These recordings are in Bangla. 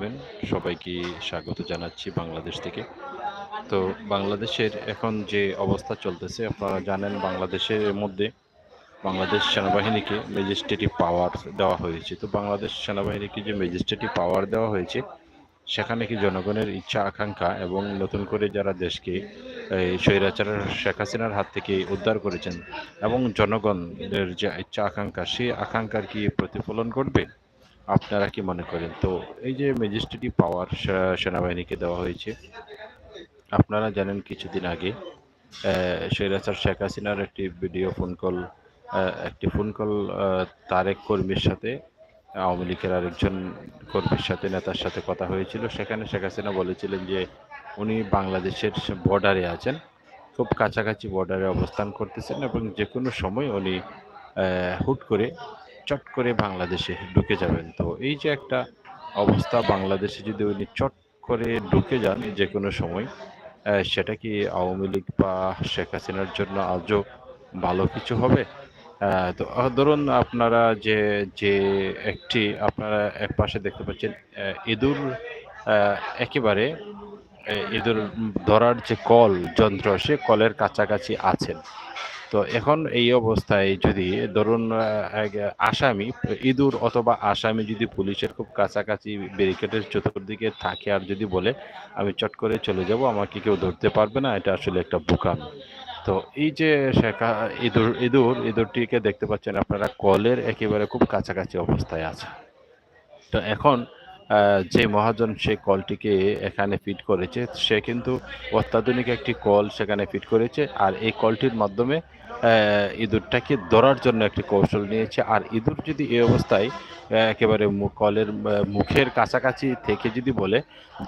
থাকবেন। সবাইকে স্বাগত জানাচ্ছি বাংলাদেশ থেকে। তো বাংলাদেশের এখন যে অবস্থা চলতেছে, আপনারা জানেন বাংলাদেশের মধ্যে বাংলাদেশ সেনাবাহিনীকে ম্যাজিস্ট্রেটিভ পাওয়ার দেওয়া হয়েছে। তো বাংলাদেশ সেনাবাহিনীকে যে ম্যাজিস্ট্রেটিভ পাওয়ার দেওয়া হয়েছে, সেখানে কি জনগণের ইচ্ছা, আকাঙ্ক্ষা এবং নতুন করে যারা দেশকে স্বৈরাচার শেখ হাসিনার হাত থেকে উদ্ধার করেছেন এবং জনগণের যে ইচ্ছা, আকাঙ্ক্ষা, সেই আকাঙ্ক্ষার কি প্রতিফলন ঘটবে? আপনারা কি মনে করেন? তো এই যে ম্যাজিস্ট্রেটিভ পাওয়ার সেনাবাহিনীকে দেওয়া হয়েছে, আপনারা জানেন কিছুদিন আগে স্বৈরাচার শেখ হাসিনার একটি ভিডিও ফোন কল একটি ফোন কল তারেক কর্মীর সাথে, আওয়ামী লীগের আরেকজন কর্মীর সাথে, নেতার সাথে কথা হয়েছিল। সেখানে শেখ হাসিনা বলেছিলেন যে, উনি বাংলাদেশের বর্ডারে আছেন, খুব কাছাকাছি বর্ডারে অবস্থান করতেছেন এবং যে কোনো সময় উনি হুট করে চট করে বাংলাদেশে ঢুকে যাবেন। তো এই যে একটা অবস্থা বাংলাদেশে যদি উনি চট করে ঢুকে যান যে কোনো সময় সেটা কি আওয়ামী লীগ বা শেখ হাসিনার জন্য আজও ভালো কিছু হবে? তো ধরুন আপনারা যে যে একটি আপনারা এক পাশে দেখতে পাচ্ছেন ইঁদুর একেবারে ইঁদুর ধরার যে কল, যন্ত্র, সে কলের কাছাকাছি আছেন। তো এখন এই অবস্থায় যদি ধরুন আসামি, ইঁদুর অথবা আসামি যদি পুলিশের খুব কাছাকাছি ব্যারিকেডের চতুর্দিকে থাকে আর যদি বলে, আমি চট করে চলে যাব, আমাকে কেউ ধরতে পারবে না, এটা আসলে একটা বোকামি। তো এই যে শেখা ইঁদুর ইঁদুর, ইঁদুরটিকে দেখতে পাচ্ছেন আপনারা, কলের একেবারে খুব কাছাকাছি অবস্থায় আছে। তো এখন যে মহাজন সেই কলটিকে এখানে ফিট করেছে, সে কিন্তু অত্যাধুনিক একটি কল সেখানে ফিট করেছে, আর এই কলটির মাধ্যমে ইঁদুরটাকে ধরার জন্য একটি কৌশল নিয়েছে। আর ইঁদুর যদি এই অবস্থায় একেবারে কলের মুখের কাছাকাছি থেকে যদি বলে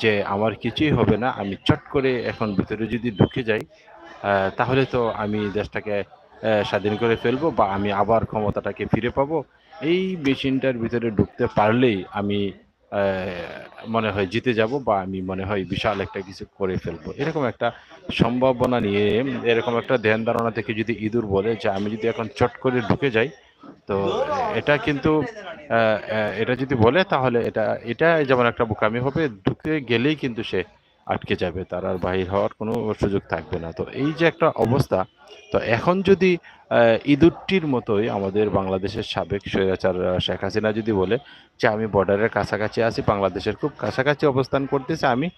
যে, আমার কিছুই হবে না, আমি চট করে এখন ভিতরে যদি ঢুকে যাই তাহলে তো আমি দেশটাকে স্বাধীন করে ফেলব বা আমি আবার ক্ষমতাটাকে ফিরে পাবো। এই মেশিনটার ভিতরে ঢুকতে পারলেই আমি মনে হয় জিতে যাব বা আমি মনে হয় বিশাল একটা কিছু করে ফেলব। এরকম একটা সম্ভাবনা নিয়ে, এরকম একটা ধ্যান ধারণা থেকে যদি ইঁদুর বলে যে আমি যদি এখন চট করে ঢুকে যাই, তো এটা কিন্তু এটা যদি বলে তাহলে এটা এটা যেমন একটা বোকামি হবে, ঢুকে গেলেই কিন্তু সে আটকে যাবে, তার আর বাহির হওয়ার কোনো সুযোগ থাকবে না। তো এই যে একটা অবস্থা, তো এখন যদি ইঁদুরটির মতোই আমাদের বাংলাদেশের সাবেক স্বৈরাচার শেখ হাসিনা যদি বলে যে আমি বর্ডারের কাছাকাছি আছি, বাংলাদেশের খুব কাছাকাছি অবস্থান করতেছে, আমি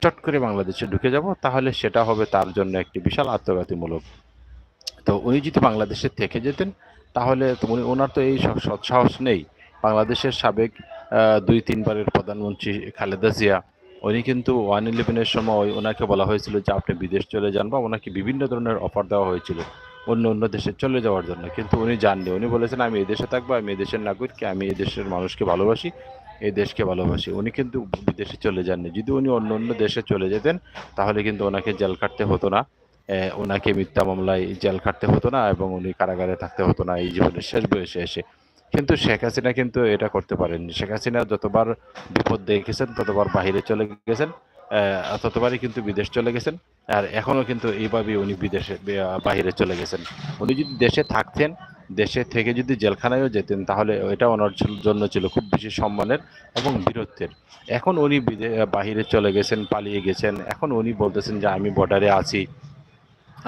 চট করে বাংলাদেশে ঢুকে যাব, তাহলে সেটা হবে তার জন্য একটি বিশাল আত্মঘাতীমূলক। তো উনি যদি বাংলাদেশে থেকে যেতেন, তাহলে উনি, ওনার তো এই সৎ- সৎসাহস নেই। বাংলাদেশের সাবেক দুই তিনবারের প্রধানমন্ত্রী খালেদা জিয়া উনি কিন্তু ওয়ান ইলেভেনের সময় ওনাকে বলা হয়েছিল যে আপনি বিদেশ চলে যান বা ওনাকে বিভিন্ন ধরনের অফার দেওয়া হয়েছিল অন্য অন্য দেশে চলে যাওয়ার জন্য। কিন্তু উনি যাননি। উনি বলেছেন, আমি এই দেশে থাকব, আমি এই দেশের নাগরিক আমি এই দেশের মানুষকে ভালোবাসি এই দেশকে ভালোবাসি। উনি কিন্তু বিদেশে চলে যাননি। যদি উনি অন্য অন্য দেশে চলে যেতেন, তাহলে কিন্তু ওনাকে জেল কাটতে হতো না। ওনাকে মিথ্যা মামলায় জেল কাটতে হতো না এবং উনি কারাগারে থাকতে হতো না। এই জীবনের শেষ বয়সে এসে কিন্তু শেখ হাসিনা কিন্তু এটা করতে পারেননি। শেখ হাসিনা যতবার বিপদ দেখেছেন, ততবার বাহিরে চলে গেছেন ততবারই কিন্তু বিদেশ চলে গেছেন, আর এখনও কিন্তু এইভাবেই উনি বিদেশে বাহিরে চলে গেছেন। উনি যদি দেশে থাকতেন, দেশে থেকে যদি জেলখানায়ও যেতেন, তাহলে এটা ওনার জন্য ছিল খুব বেশি সম্মানের এবং বীরত্বের। এখন উনি বাহিরে চলে গেছেন, পালিয়ে গেছেন, এখন উনি বলতেছেন যে আমি বর্ডারে আছি,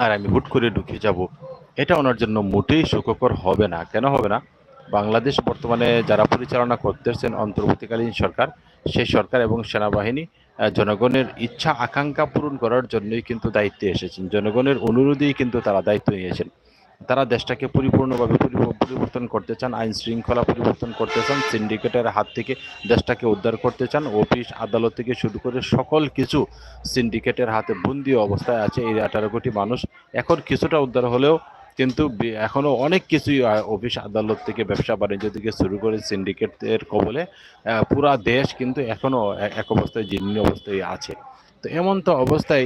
আর আমি হুট করে ঢুকে যাব। এটা ওনার জন্য মোটেই সুখকর হবে না। কেন হবে না? বাংলাদেশ বর্তমানে যারা পরিচালনা করতেছেন অন্তর্বর্তীকালীন সরকার সেই সরকার এবং সেনাবাহিনী জনগণের ইচ্ছা, আকাঙ্ক্ষা পূরণ করার জন্যই কিন্তু দায়িত্বে এসেছেন। জনগণের অনুরোধেই কিন্তু তারা দায়িত্ব নিয়েছেন। তারা দেশটাকে পরিপূর্ণভাবে পরিবর্তন করতে চান, আইন শৃঙ্খলা পরিবর্তন করতে চান, সিন্ডিকেটের হাত থেকে দেশটাকে উদ্ধার করতে চান, অফিস, আদালত থেকে শুরু করে সকল কিছু সিন্ডিকেটের হাতে বন্দি অবস্থায় আছে। এই আঠারো কোটি মানুষ এখন কিছুটা উদ্ধার হলেও কিন্তু এখনও অনেক কিছুই অফিস আদালত থেকে, ব্যবসা বাণিজ্য থেকে শুরু করে সিন্ডিকেটের কবলে পুরা দেশ কিন্তু এখনও এক অবস্থায় জীর্ণ অবস্থায় আছে। তো এমন তো অবস্থায়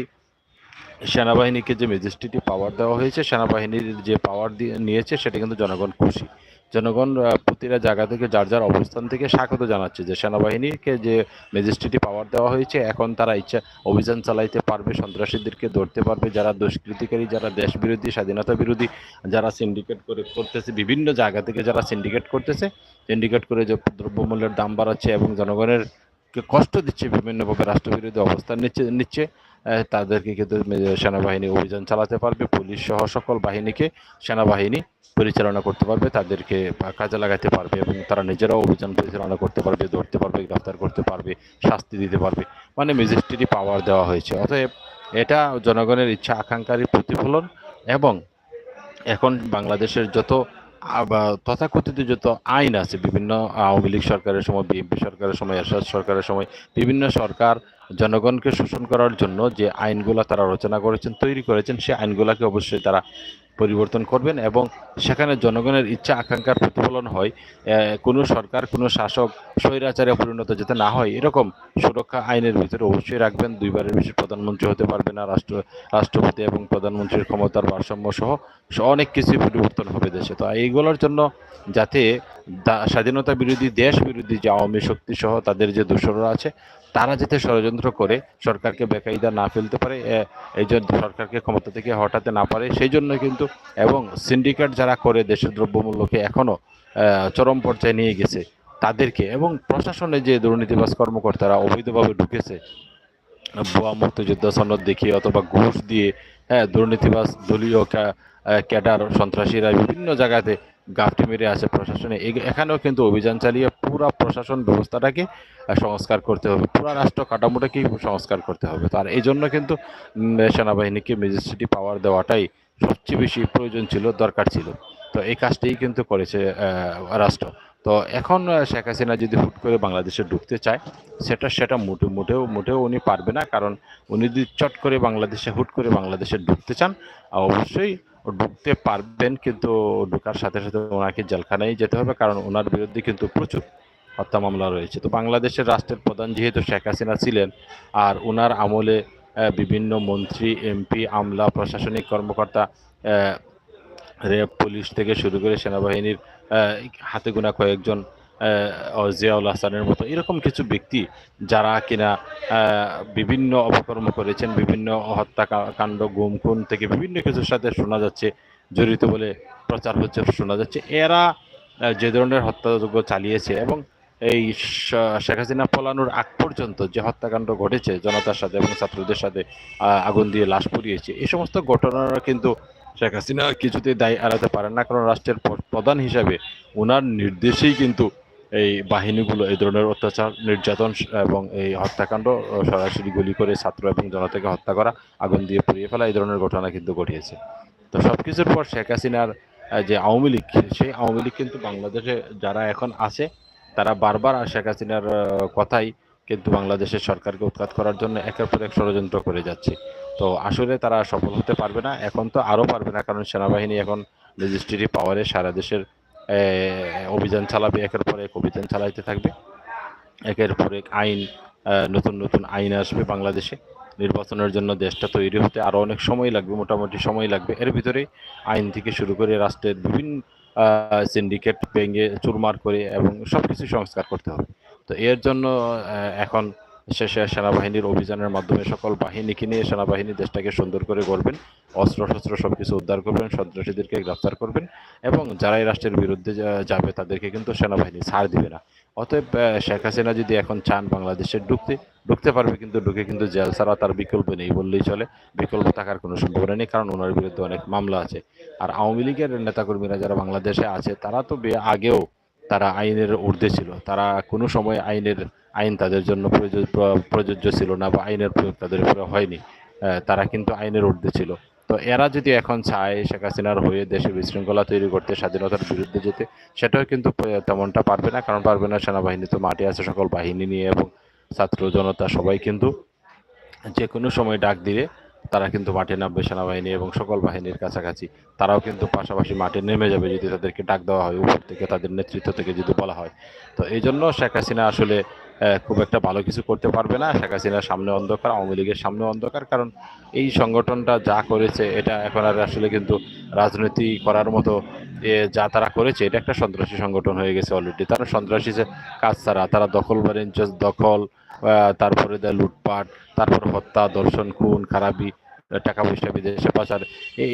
সেনাবাহিনীকে যে ম্যাজিস্ট্রেটিভ পাওয়ার দেওয়া হয়েছে, সেনাবাহিনীর যে পাওয়ার দিয়ে নিয়েছে, সেটা কিন্তু জনগণ খুশি। জনগণ প্রতিটা জায়গা থেকে যার যার অবস্থান থেকে স্বাগত জানাচ্ছে যে সেনাবাহিনীকে যে ম্যাজিস্ট্রেটি পাওয়ার দেওয়া হয়েছে, এখন তারা ইচ্ছা অভিযান চালাইতে পারবে, সন্ত্রাসীদেরকে ধরতে পারবে, যারা দুষ্কৃতিকারী, যারা দেশ বিরোধী স্বাধীনতা বিরোধী, যারা সিন্ডিকেট করে করতেছে, বিভিন্ন জায়গা থেকে যারা সিন্ডিকেট করতেছে সিন্ডিকেট করে যে দ্রব্যমূল্যের দাম বাড়াচ্ছে এবং জনগণের কে কষ্ট দিচ্ছে বিভিন্নভাবে রাষ্ট্রবিরোধী অবস্থান নিচ্ছে নিচ্ছে তাদেরকে কিন্তু সেনাবাহিনী অভিযান চালাতে পারবে, পুলিশ সহ সকল বাহিনীকে সেনাবাহিনী পরিচালনা করতে পারবে, তাদেরকে কাজে লাগাতে পারবে এবং তারা নিজেরাও অভিযান পরিচালনা করতে পারবে, ধরতে পারবে, গ্রেফতার করতে পারবে, শাস্তি দিতে পারবে। মানে ম্যাজিস্ট্রেটি পাওয়ার দেওয়া হয়েছে। অতএব এটা জনগণের ইচ্ছা আকাঙ্ক্ষারই প্রতিফলন এবং এখন বাংলাদেশের যত তথাকথিত যত আইন আছে, বিভিন্ন আওয়ামী লীগ সরকারের সময়, বিএনপি সরকারের সময়, এরশাদ সরকারের সময়, বিভিন্ন সরকার জনগণকে শোষণ করার জন্য যে আইনগুলো তারা রচনা করেছেন, তৈরি করেছেন সেই আইনগুলোকে অবশ্যই তারা পরিবর্তন করবেন এবং সেখানে জনগণের ইচ্ছা, আকাঙ্ক্ষার প্রতিফলন হয়। কোনো সরকার, কোনো শাসক স্বৈরাচারে পরিণত যাতে না হয়, এরকম সুরক্ষা আইনের ভিতরে অবশ্যই রাখবেন। দুইবারের বেশি প্রধানমন্ত্রী হতে পারবে না, রাষ্ট্র, রাষ্ট্রপতি এবং প্রধানমন্ত্রীর ক্ষমতার ভারসাম্য সহ অনেক কিছুই পরিবর্তন হবে দেশে। তো এইগুলোর জন্য যাতে স্বাধীনতা বিরোধী দেশ বিরোধী যে আওয়ামী শক্তি সহ তাদের যে দোসররা আছে, তারা যাতে ষড়যন্ত্র করে, সরকারকে বেকায়দা না ফেলতে পারে এই জন্য সরকারকে ক্ষমতা থেকে হটাতে না পারে, সেই জন্য কিন্তু এবং সিন্ডিকেট যারা করে দেশের দ্রব্যমূল্যকে এখনও আহ, চরম পর্যায়ে নিয়ে গেছে তাদেরকে এবং প্রশাসনে যে দুর্নীতিবাজ কর্মকর্তারা অবৈধভাবে ঢুকেছে ভুয়া মুক্তিযোদ্ধা সনদ দেখিয়ে অথবা ঘুষ দিয়ে হ্যাঁ দুর্নীতিবাজ দলীয় ক্যাডার সন্ত্রাসীরা বিভিন্ন জায়গাতে গাফটি মেরে আছে প্রশাসনে। এখানেও কিন্তু অভিযান চালিয়ে পুরা প্রশাসন ব্যবস্থাটাকে সংস্কার করতে হবে। পুরা রাষ্ট্র কাঠামোটাকেই সংস্কার করতে হবে। তার এই জন্য কিন্তু সেনাবাহিনীকে ম্যাজিস্ট্রেটি পাওয়ার দেওয়াটাই সবচেয়ে বেশি প্রয়োজন ছিল, দরকার ছিল। তো এই কাজটাই কিন্তু করেছে রাষ্ট্র। তো এখন শেখ হাসিনা যদি হুট করে বাংলাদেশে ঢুকতে চায়, সেটা সেটা মোটে, মোটেও মোটেও উনি পারবে না। কারণ উনি যদি চট করে বাংলাদেশে, হুট করে বাংলাদেশে ঢুকতে চান অবশ্যই ঢুকতে পারবেন, কিন্তু ঢোকার সাথে সাথে ওনাকে জেলখানায় যেতে হবে, কারণ ওনার বিরুদ্ধে কিন্তু প্রচুর হত্যা মামলা রয়েছে। তো বাংলাদেশের রাষ্ট্রের প্রধান যেহেতু শেখ হাসিনা ছিলেন, আর ওনার আমলে বিভিন্ন মন্ত্রী, এমপি, আমলা, প্রশাসনিক কর্মকর্তা র্যাব পুলিশ থেকে শুরু করে সেনাবাহিনীর হাতে গোনা কয়েকজন জিয়াউল হাসানের মতো এরকম কিছু ব্যক্তি যারা কিনা বিভিন্ন অপকর্ম করেছেন, বিভিন্ন হত্যাকাণ্ড গুম খুন থেকে বিভিন্ন কিছুর সাথে শোনা যাচ্ছে, জড়িত বলে প্রচার হচ্ছে, শোনা যাচ্ছে। এরা যে ধরনের হত্যাযজ্ঞ চালিয়েছে এবং এই শেখ হাসিনা পলানোর আগ পর্যন্ত যে হত্যাকাণ্ড ঘটেছে, জনতার সাথে এবং ছাত্রদের সাথে আগুন দিয়ে লাশ পুড়িয়েছে এই সমস্ত ঘটনারা কিন্তু শেখ হাসিনা কিছুতেই দায় এড়াতে পারেন না। কারণ রাষ্ট্রের প্রধান হিসাবে ওনার নির্দেশেই কিন্তু এই বাহিনীগুলো এই ধরনের অত্যাচার, নির্যাতন এবং এই হত্যাকাণ্ড সরাসরি গুলি করে ছাত্র এবং জনতাকে হত্যা করা, আগুন দিয়ে পুড়িয়ে ফেলা, এই ধরনের ঘটনা কিন্তু ঘটিয়েছে। তো সব কিছুর পর শেখ হাসিনার যে আওয়ামী লীগ, সেই আওয়ামী লীগ কিন্তু বাংলাদেশে যারা এখন আছে তারা বারবার শেখ হাসিনার কথাই কিন্তু বাংলাদেশের সরকারকে উৎখাত করার জন্য একের পর এক ষড়যন্ত্র করে যাচ্ছে। তো আসলে তারা সফল হতে পারবে না, এখন তো আরও পারবে না, কারণ সেনাবাহিনী এখন লেজিস্ট্রেটিভ পাওয়ারে সারা দেশের অভিযান চালাবে, একের পর এক অভিযান চালাইতে থাকবে। একের পর এক আইন নতুন নতুন আইন আসবে বাংলাদেশে। নির্বাচনের জন্য দেশটা তৈরি হতে আরও অনেক সময় লাগবে, মোটামুটি সময় লাগবে। এর ভিতরে আইন থেকে শুরু করে রাষ্ট্রের বিভিন্ন সিন্ডিকেট ভেঙে চুরমার করে এবং সবকিছু সংস্কার করতে হবে। তো এর জন্য এখন শেষে সেনাবাহিনীর অভিযানের মাধ্যমে সকল বাহিনীকে নিয়ে সেনাবাহিনী দেশটাকে সুন্দর করে গড়বেন অস্ত্র শস্ত্র সবকিছু উদ্ধার করবেন, সন্ত্রাসীদেরকে গ্রেফতার করবেন এবং যারা এই রাষ্ট্রের বিরুদ্ধে যাবে তাদেরকে কিন্তু সেনাবাহিনী ছাড় দিবে না। অতএব শেখ হাসিনা যদি এখন চান বাংলাদেশে ঢুকতে ঢুকতে পারবে কিন্তু ঢুকে কিন্তু জেল ছাড়া তার বিকল্প নেই বললেই চলে। বিকল্প থাকার কোনো সম্ভাবনা নেই কারণ ওনার বিরুদ্ধে অনেক মামলা আছে। আর আওয়ামী লীগের নেতাকর্মীরা যারা বাংলাদেশে আছে, তারা তো আগেও তারা আইনের ঊর্ধ্বে ছিল। তারা কোনো সময় আইনের আইন তাদের জন্য প্রযোজ্য ছিল না বা আইনের প্রয়োগ তাদের উপরে হয়নি। তারা কিন্তু আইনের ঊর্ধ্বে ছিল। তো এরা যদি এখন চায় শেখ হাসিনার হয়ে দেশে বিশৃঙ্খলা তৈরি করতে, স্বাধীনতার বিরুদ্ধে যেতে, সেটাও কিন্তু তেমনটা পারবে না। কারণ পারবে না সেনাবাহিনী তো মাঠে আছে সকল বাহিনী নিয়ে এবং ছাত্র জনতা সবাই কিন্তু যে কোনো সময় ডাক দিলে তারা কিন্তু মাঠে নামবে সেনাবাহিনী এবং সকল বাহিনীর কাছাকাছি। তারাও কিন্তু পাশাপাশি মাঠে নেমে যাবে যদি তাদেরকে ডাক দেওয়া হয় উপর থেকে, তাদের নেতৃত্ব থেকে যদি বলা হয়। তো এই জন্য শেখ হাসিনা আসলে খুব একটা ভালো কিছু করতে পারবে না। শেখ হাসিনার সামনে অন্ধকার, আওয়ামী লীগের সামনে অন্ধকার, কারণ এই সংগঠনটা যা করেছে, এটা এখন আর আসলে কিন্তু রাজনীতি করার মতো যা তারা করেছে, এটা একটা সন্ত্রাসী সংগঠন হয়ে গেছে অলরেডি তারা সন্ত্রাসী কাজ ছাড়া, তারা দখল বাণিজ্য দখল তারপরে দেয় লুটপাট, তারপর হত্যা, দর্শন, খুন, খারাপি টাকা পয়সা, বিদেশে পাচার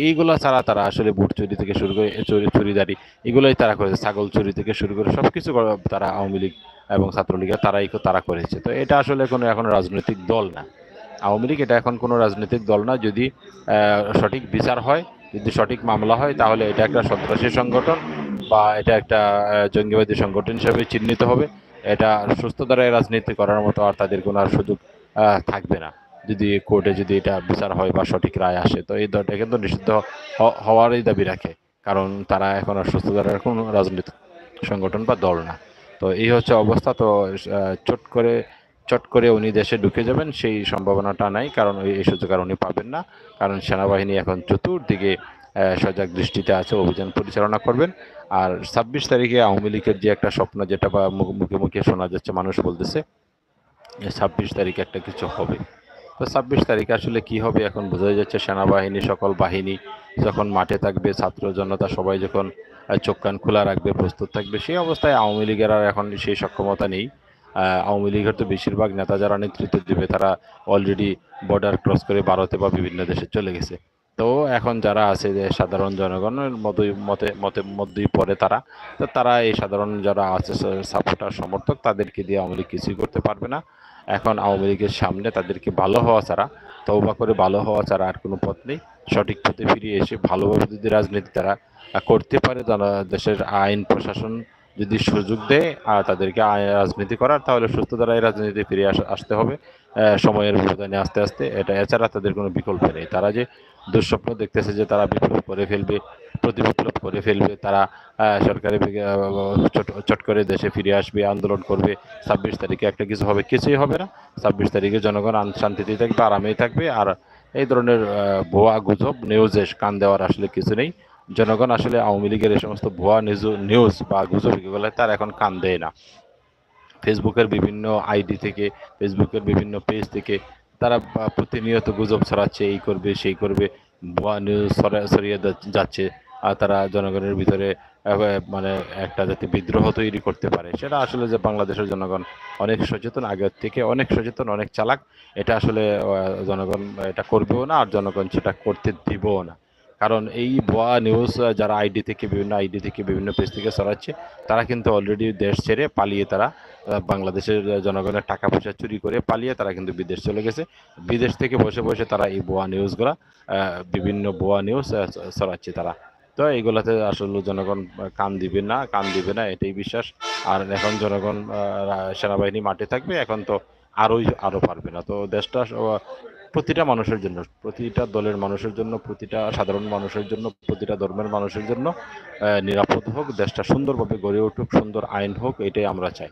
এইগুলো ছাড়া তারা আসলে বুট চুরি থেকে শুরু করে চুরি, চুরিদারি, এগুলোই তারা করেছে, ছাগল চুরি থেকে শুরু করে সব কিছু তারা আওয়ামী লীগ এবং ছাত্রলীগের তারাই তারা করেছে। তো এটা আসলে কোনো এখন রাজনৈতিক দল না। আওয়ামী লীগ এটা এখন কোনো রাজনৈতিক দল না। যদি সঠিক বিচার হয়, যদি সঠিক মামলা হয়, তাহলে এটা একটা সন্ত্রাসী সংগঠন বা এটা একটা জঙ্গিবাদী সংগঠন হিসেবে চিহ্নিত হবে। এটা সুস্থ ধারায় রাজনীতি করার মতো আর তাদের কোনো আর সুযোগ থাকবে না। যদি কোর্টে যদি এটা বিচার হয় বা সঠিক রায় আসে, তো এই দলটা কিন্তু নিষিদ্ধ হওয়ারই দাবি রাখে। কারণ তারা এখন আর সুস্থ ধারার কোনো রাজনৈতিক সংগঠন বা দল না। তো এই হচ্ছে অবস্থা। তো চট করে চট করে উনি দেশে ঢুকে যাবেন, সেই সম্ভাবনাটা নাই। কারণ এই সুযোগ আর উনি পাবেন না। কারণ সেনাবাহিনী এখন চতুর্দিকে সজাগ দৃষ্টিতে আছে, অভিযান পরিচালনা করবেন। আর ছাব্বিশ তারিখে আওয়ামী লীগের যে একটা স্বপ্ন, যেটা বা মুখে মুখে শোনা যাচ্ছে, মানুষ বলতেছে, ছাব্বিশ তারিখে একটা কিছু হবে। তো ছাব্বিশ তারিখে আসলে কি হবে এখন বোঝা যাচ্ছে সেনাবাহিনী, সকল বাহিনী যখন মাঠে থাকবে, ছাত্র জনতা সবাই যখন চোখ কান খোলা রাখবে, প্রস্তুত থাকবে, সেই অবস্থায় আওয়ামী লীগের আর এখন সেই সক্ষমতা নেই। আওয়ামী লীগের তো বেশিরভাগ নেতা যারা নেতৃত্ব দিবে, তারা অলরেডি বর্ডার ক্রস করে ভারতে বা বিভিন্ন দেশে চলে গেছে। তো এখন যারা আছে যে সাধারণ জনগণের মতোই, মতে মতে, মধ্যেই পড়ে তারা, তো তারা এই সাধারণ যারা আছে, সাপোর্টার, সমর্থক, তাদেরকে দিয়ে আওয়ামী লীগ কিছুই করতে পারবে না। এখন আওয়ামী লীগের সামনে তাদেরকে ভালো হওয়া ছাড়া তৌবা করে ভালো হওয়া ছাড়া আর কোনো পথ নেই। সঠিক পথে ফিরিয়ে এসে ভালোভাবে যদি রাজনীতি তারা করতে পারে দেশের আইন, প্রশাসন যদি সুযোগ দেয় আর তাদেরকে রাজনীতি করার, তাহলে সুস্থ দ্বারাই রাজনীতি ফিরে আস- আসতে হবে। সময়ের ব্যবধানে আস্তে আস্তে, এটা এছাড়া তাদের কোনো বিকল্প নেই। তারা যে দুঃস্বপ্ন দেখতেছে যে তারা বিপ্লব করে ফেলবে, প্রতি বিপ্লব করে ফেলবে, তারা সরকারি চট করে দেশে ফিরে আসবে, আন্দোলন করবে। ছাব্বিশ তারিখে একটা কিছু হবে, কিছুই হবে না। ছাব্বিশ তারিখে জনগণ শান্তিতেই থাকবে, আরামেই থাকবে। আর এই ধরনের ভুয়া গুজব নিউজে কান দেওয়ার আসলে কিছু নেই। জনগণ আসলে আওয়ামী লীগের এই সমস্ত ভুয়া নিউজ নিউজ বা গুজব এগুলো তার এখন কান দেয় না। ফেসবুকের বিভিন্ন আইডি থেকে ফেসবুকের বিভিন্ন পেজ থেকে তারা প্রতিনিয়ত গুজব ছড়াচ্ছে, এই করবে, সেই করবে, ভুয়া নিউজ ছড়া- ছড়িয়ে যাচ্ছে, আর তারা জনগণের ভিতরে মানে একটা যাতে বিদ্রোহ তৈরি করতে পারে। সেটা আসলে যে বাংলাদেশের জনগণ অনেক সচেতন, আগের থেকে অনেক সচেতন, অনেক চালাক, এটা আসলে জনগণ এটা করবেও না, আর জনগণ সেটা করতে দিবও না। কারণ এই ভুয়া নিউজ যারা আইডি থেকে বিভিন্ন আইডি থেকে বিভিন্ন পেজ থেকে ছড়াচ্ছে তারা কিন্তু অলরেডি দেশ ছেড়ে পালিয়ে তারা বাংলাদেশের জনগণের টাকা পয়সা চুরি করে পালিয়ে তারা কিন্তু বিদেশ চলে গেছে। বিদেশ থেকে বসে বসে তারা এই ভুয়া নিউজগুলো বিভিন্ন ভুয়া নিউজ ছড়াচ্ছে তারা। তো এইগুলাতে আসলে জনগণ কান দিবে না, কান দিবে না, এটাই বিশ্বাস। আর এখন জনগণ সেনাবাহিনী মাঠে থাকবে, এখন তো আরোই আরও পারবে না। তো দেশটা প্রতিটা মানুষের জন্য, প্রতিটা দলের মানুষের জন্য, প্রতিটা সাধারণ মানুষের জন্য, প্রতিটা ধর্মের মানুষের জন্য নিরাপদ হোক, দেশটা সুন্দরভাবে গড়ে উঠুক, সুন্দর আইন হোক, এটাই আমরা চাই।